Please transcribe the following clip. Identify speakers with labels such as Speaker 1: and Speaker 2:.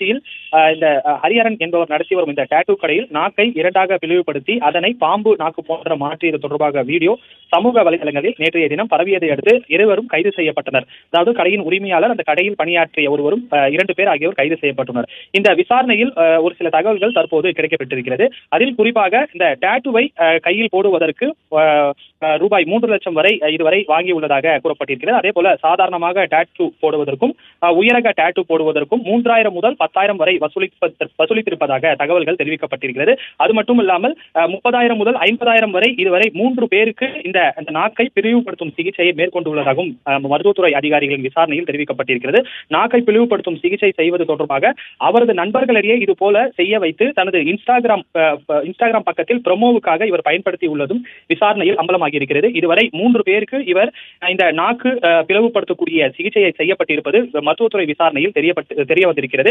Speaker 1: திருச்சியில் இந்த ஹரிஹரன் என்பவர் நடத்தி வரும் இந்த டாட்டூ கடையில் நாக்கை இரண்டாக பிளவுபடுத்தி அதனை பாம்பு நாக்கு போன்ற மாற்றியது தொடர்பாக வீடியோ சமூக வலைதளங்களில் நேற்றைய தினம் பரவியதை அடுத்து இருவரும் கைது செய்யப்பட்டனர். அதாவது கடையின் உரிமையாளர் அந்த கடையில் பணியாற்றிய ஒருவரும் இரண்டு பேர் ஆகியோர் கைது செய்யப்பட்டுள்ளனர். இந்த விசாரணையில் ஒரு சில தகவல்கள் தற்போது கிடைக்கப்பட்டிருக்கிறது. அதில் குறிப்பாக இந்த டாட்டூவை கையில் போடுவதற்கு ரூபாய் மூன்று லட்சம் வரை இதுவரை வாங்கியுள்ளதாக கூறப்பட்டிருக்கிறது. அதே போல சாதாரணமாக டாட்டூ போடுவதற்கும் உயரக டாட்டூ போடுவதற்கும் மூன்றாயிரம் முதல் பத்தாயிரம் வரை வசூலிப்ப வசூலித்திருப்பதாக தகவல்கள் தெரிவிக்கப்பட்டிருக்கிறது. அது மட்டும் இல்லாமல் முப்பதாயிரம் முதல் ஐம்பதாயிரம் வரை இதுவரை மூன்று பேருக்கு இந்த இந்த நாக்கை பிரிவுபடுத்தும் சிகிச்சையை மேற்கொண்டுள்ளதாகவும் மருத்துவத்துறை அதிகாரிகளின் விசாரணையில் தெரிவிக்கப்பட்டிருக்கிறது. நாக்கை பிளவுபடுத்தும் சிகிச்சை செய்வது தொடர்பாக அவரது நண்பர்களிடையே இது போல செய்ய வைத்து தனது இன்ஸ்டாகிராம் அஹ், இன்ஸ்டாகிராம் பக்கத்தில் ப்ரொமோவுக்காக இவர் பயன்படுத்தி உள்ளதும் விசாரணையில் அம்பலமாகி இருக்கிறது இதுவரை மூன்று பேருக்கு இவர் இந்த நாக்கு பிளவுபடுத்தக்கூடிய சிகிச்சையை செய்யப்பட்டிருப்பது மருத்துவத்துறை விசாரணையில் தெரியப்பட்டு தெரிய வந்திருக்கிறது.